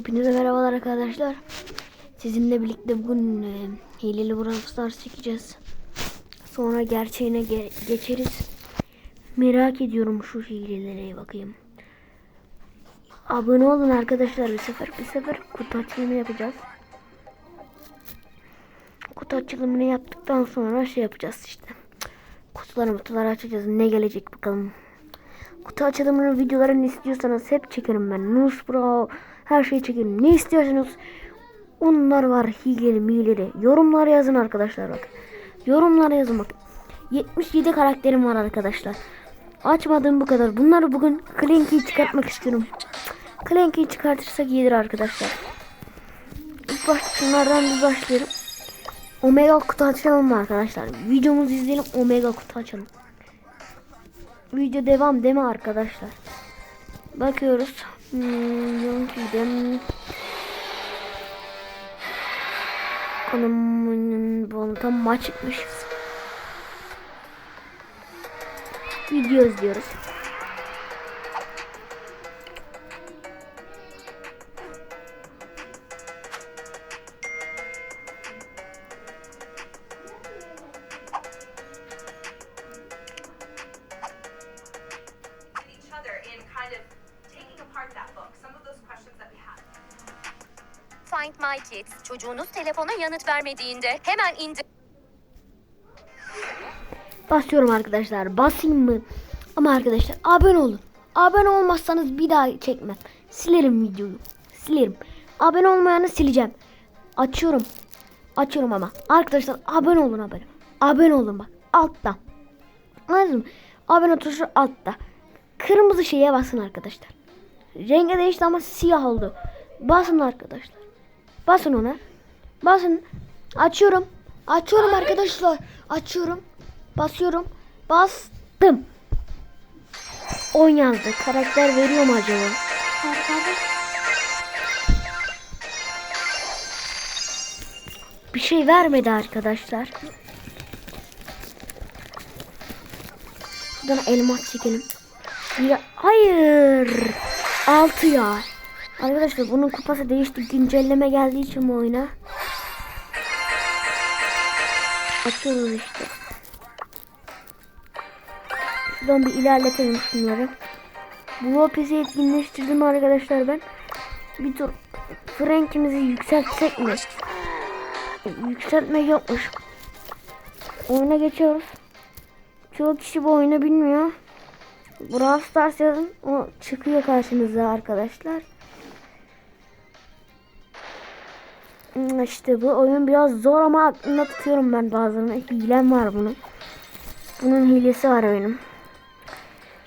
Hepinize merhabalar arkadaşlar. Sizinle birlikte bugün e, hileli Brawl çekeceğiz. Sonra gerçeğine ge- geçeriz. Merak ediyorum şu hilelere bakayım. Abone olun arkadaşlar bir sefer bir sefer kutu açılımı yapacağız. Kutu açılımını yaptıktan sonra şey yapacağız işte. Kutuları kutuları açacağız. Ne gelecek bakalım. Kutu açılımının videolarını istiyorsanız hep çekerim ben. Nus Bro her şeyi çekerim. Ne istiyorsanız onlar var hileli mileri. Yorumlara yazın arkadaşlar bak. Yorumlara yazın bak. 77 karakterim var arkadaşlar. Açmadığım bu kadar. Bunları bugün Clanky'yi çıkartmak istiyorum. Clanky'yi çıkartırsak iyidir arkadaşlar. İlk başta şunlardan bir başlayalım. Omega kutu açalım mı arkadaşlar? Videomuzu izleyelim. Omega kutu açalım. Video devam deme arkadaşlar. Bakıyoruz. Hmm, Yonkey'den Konum'un bu tam maç çıkmış. Video izliyoruz. My Kids. Çocuğunuz telefona yanıt vermediğinde hemen indir. Basıyorum arkadaşlar. Basayım mı? Ama arkadaşlar abone olun. Abone olmazsanız bir daha çekmem. Silerim videoyu. Silerim. Abone olmayanı sileceğim. Açıyorum. Açıyorum ama. Arkadaşlar abone olun abone. Abone olun bak. Altta. Anladınız mı? Abone tuşu altta. Kırmızı şeye basın arkadaşlar. Rengi değişti ama siyah oldu. Basın arkadaşlar. Basın ona. Basın. Açıyorum. Açıyorum arkadaşlar. Açıyorum. Basıyorum. Bastım. 10 yazdı. Karakter veriyor mu acaba? Bir şey vermedi arkadaşlar. Şuradan elmas çekelim. Ya, hayır. 6 ya. Arkadaşlar bunun kupası değişti. Güncelleme geldiği için bu oyuna. Açıyoruz işte. Şuradan bir ilerletelim şunları. Bu Lopez'i etkinleştirdim arkadaşlar ben. Bir tur Frank'imizi yükseltsek mi? Yükseltmek yokmuş. Oyuna geçiyoruz. Çoğu kişi bu oyunu bilmiyor. Brawl Stars yazın. O çıkıyor karşınıza arkadaşlar. İşte bu oyun biraz zor ama aklımda tutuyorum ben bazılarını. Hilem var bunun. Bunun hilesi var benim.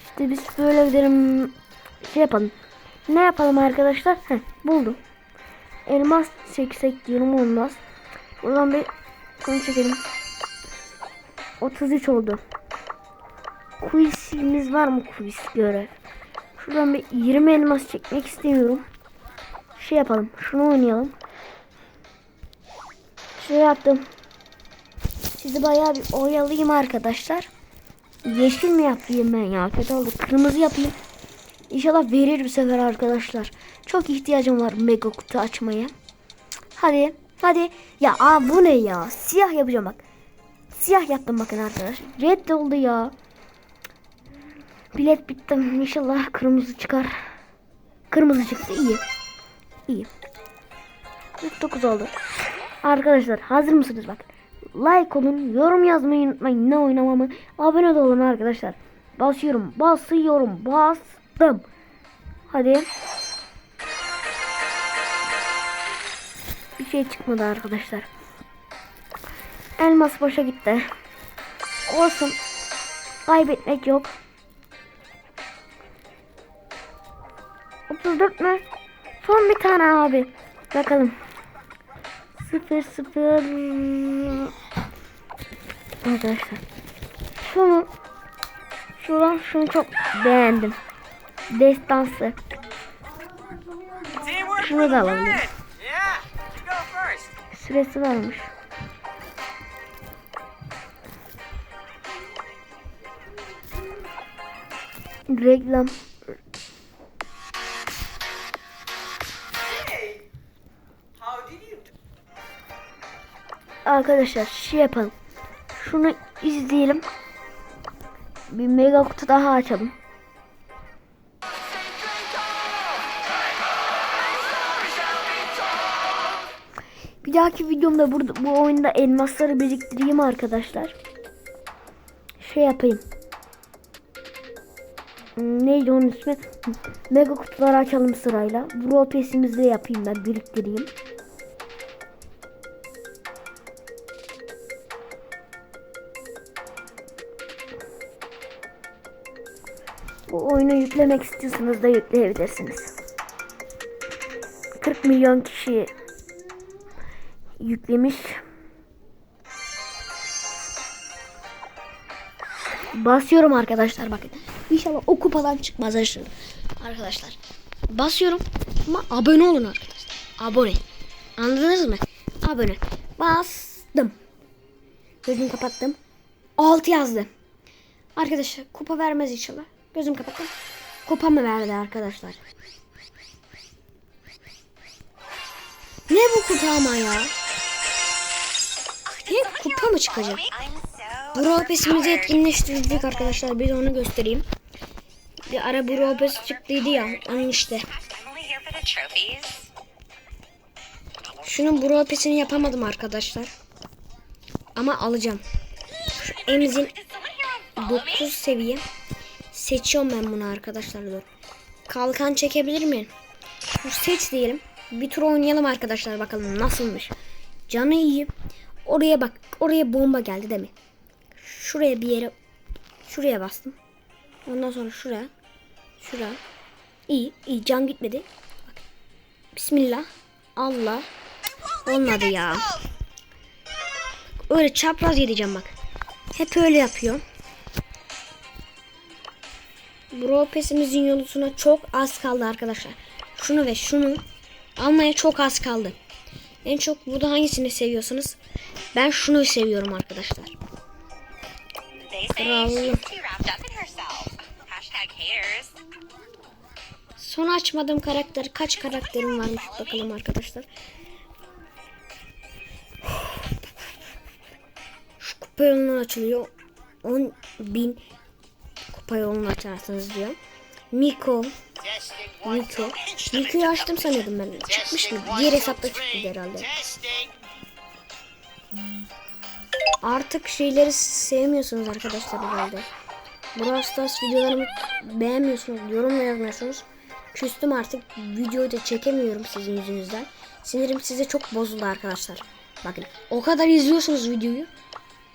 İşte biz böyle gidelim. Şey yapalım. Ne yapalım arkadaşlar? Heh, buldum. Elmas çeksek diyorum olmaz. Buradan bir şunu çekelim. 33 oldu. Quizimiz var mı quiz görev? Şuradan bir 20 elmas çekmek istemiyorum. Şey yapalım. Şunu oynayalım. Şey yaptım. Sizi bayağı bir oyalayayım arkadaşlar. Yeşil mi yapayım ben ya? Kötü oldu. Kırmızı yapayım. İnşallah verir bir sefer arkadaşlar. Çok ihtiyacım var mega kutu açmaya. Hadi. Hadi. Ya aa, bu ne ya? Siyah yapacağım bak. Siyah yaptım bakın arkadaşlar. Red oldu ya. Bilet bitti. İnşallah kırmızı çıkar. Kırmızı çıktı. İyi. İyi. 49 oldu. Arkadaşlar hazır mısınız bak. Like olun, yorum yazmayı unutmayın ne oynamamı. Abone de olun arkadaşlar. Basıyorum, basıyorum, bastım. Hadi. Bir şey çıkmadı arkadaşlar. Elmas boşa gitti. Olsun. Kaybetmek yok. 34 mü? Son bir tane abi. Bakalım. Sıfır sıfır. Arkadaşlar. Şunu. Şuradan şunu çok beğendim. Destansı. Şunu da alalım. Süresi varmış. Reklam. Arkadaşlar şey yapalım. Şunu izleyelim. Bir mega kutu daha açalım. Bir dahaki videomda burada bu oyunda elmasları biriktireyim arkadaşlar. Şey yapayım. Hmm, Neydi onun ismi? Mega kutuları açalım sırayla. Brawl Pass'imizi de yapayım ben biriktireyim. Bu oyunu yüklemek istiyorsanız da yükleyebilirsiniz. 40 milyon kişi yüklemiş. Basıyorum arkadaşlar bakın. İnşallah o kupadan çıkmaz aşırı. Arkadaşlar. Basıyorum ama abone olun arkadaşlar. Abone. Anladınız mı? Abone. Bastım. Gözümü kapattım. 6 yazdı. Arkadaşlar kupa vermez inşallah. Gözümü kapattım. Kupa mı verdi arkadaşlar? Ne bu kupa ama ya? Hep kupa mı çıkacak? Brawl Pass'imizi etkinleştirdik arkadaşlar. Bir de onu göstereyim. Bir ara Brawl Pass çıktıydı ya. Onun işte. Şunun Brawl Pass'ini yapamadım arkadaşlar. Ama alacağım. Şu Emzin Did someone here on follow me? 9 seviye. Seçiyorum ben bunu arkadaşlar dur. Kalkan çekebilir miyim? Şu seç diyelim. Bir tur oynayalım arkadaşlar bakalım nasılmış. Canı iyi. Oraya bak. Oraya bomba geldi değil mi? Şuraya bir yere şuraya bastım. Ondan sonra şuraya. Şuraya. İyi, iyi can gitmedi. Bak. Bismillah. Allah. Olmadı ya. Öyle çapraz yedeceğim bak. Hep öyle yapıyorum. Bro pesimizin yolusuna çok az kaldı arkadaşlar. Şunu ve şunu almaya çok az kaldı. En çok burada hangisini seviyorsunuz? Ben şunu seviyorum arkadaşlar. Haters. Son açmadığım karakter kaç karakterim varmış bakalım arkadaşlar. Şu kupa yolunu açılıyor. 10 bin kupa yolunu açarsınız diyor. Miko. Miko. Miko'yu açtım sanıyordum ben. Çıkmış mı? Diğer hesapta çıktı herhalde. Artık şeyleri sevmiyorsunuz arkadaşlar herhalde. Brawl Stars videolarımı beğenmiyorsunuz, yorum da yazmıyorsunuz. Küstüm artık videoyu da çekemiyorum sizin yüzünüzden. Sinirim size çok bozuldu arkadaşlar. Bakın o kadar izliyorsunuz videoyu.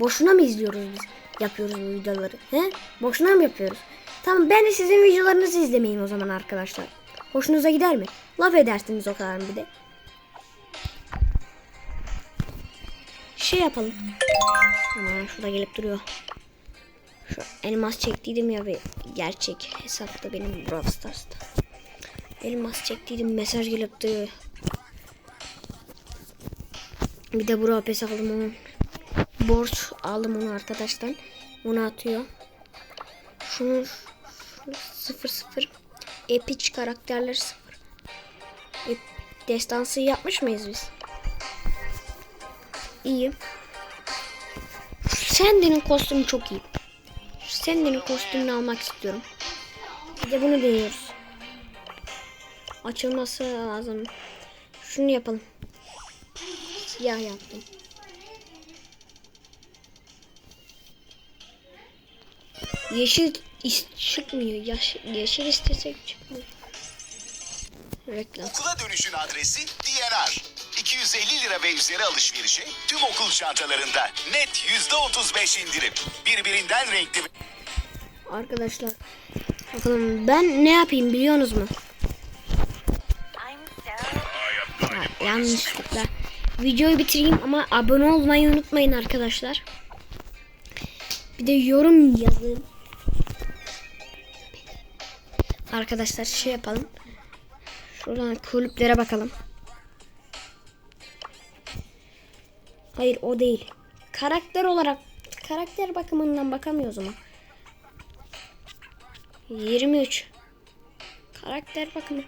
Boşuna mı izliyoruz biz? Yapıyoruz bu videoları. He? Boşuna mı yapıyoruz? Tamam ben de sizin videolarınızı izlemeyeyim o zaman arkadaşlar. Hoşunuza gider mi? Laf edersiniz o kadar bir de. Şey yapalım. Aman şurada gelip duruyor. Şu elmas çektiydim ya bir gerçek hesapta benim Brawl Stars'ta. Elmas çektiydim mesaj gelip duruyor. Bir de Brawl Pass aldım onu. Borç aldım onu arkadaştan. Onu atıyor. Şunu, şunu sıfır sıfır. Epic karakterler sıfır. Ep, destansı yapmış mıyız biz? İyi. Sandy'nin kostümü çok iyi. Sandy'nin kostümünü almak istiyorum. Bir de bunu deniyoruz. Açılması lazım. Şunu yapalım. Siyah yaptım. Yeşil çıkmıyor. Yaş- yeşil istesek çıkmıyor. Reklam. Okula dönüşün adresi DNR. 250 lira ve üzeri alışverişe tüm okul çantalarında net %35 indirim. Birbirinden renkli Arkadaşlar. Bakalım ben ne yapayım biliyorsunuz mu? Ya, yanlışlıkla. Videoyu bitireyim ama abone olmayı unutmayın arkadaşlar. Bir de yorum yazın. Arkadaşlar şey yapalım. Şuradan kulüplere bakalım. Hayır o değil. Karakter olarak karakter bakımından bakamıyoruz ama. 23. Karakter bakımı.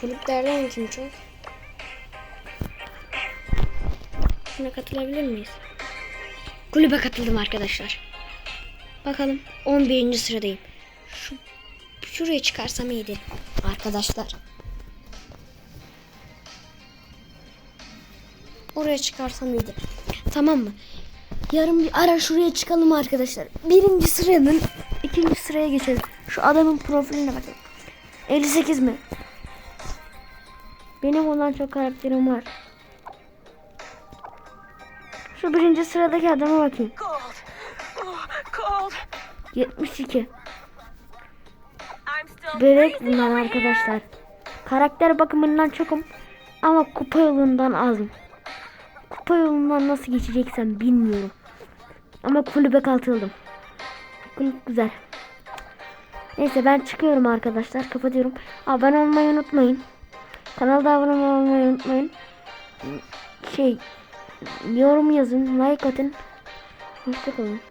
Kulüplerden kim çok? Şuna katılabilir miyiz? Kulübe katıldım arkadaşlar. Bakalım 11. sıradayım. Şu, şuraya çıkarsam iyiydi arkadaşlar. Oraya çıkarsam iyiydi. Tamam mı? Yarın bir ara şuraya çıkalım arkadaşlar. Birinci sıranın ikinci sıraya geçelim. Şu adamın profiline bakın. 58 mi? Benim olan çok karakterim var. Şu birinci sıradaki adama bakayım. Cold. Oh, cold. 72. I'm still Bebek here. arkadaşlar. Karakter bakımından çokum ama kupa yolundan azım. Kupa yolundan nasıl geçeceksem bilmiyorum. Ama kulübe katıldım. Kulüp güzel. Neyse ben çıkıyorum arkadaşlar. Kapatıyorum. Abone olmayı unutmayın. Kanalda abone olmayı unutmayın. Şey yorum yazın, like atın. Hoşçakalın.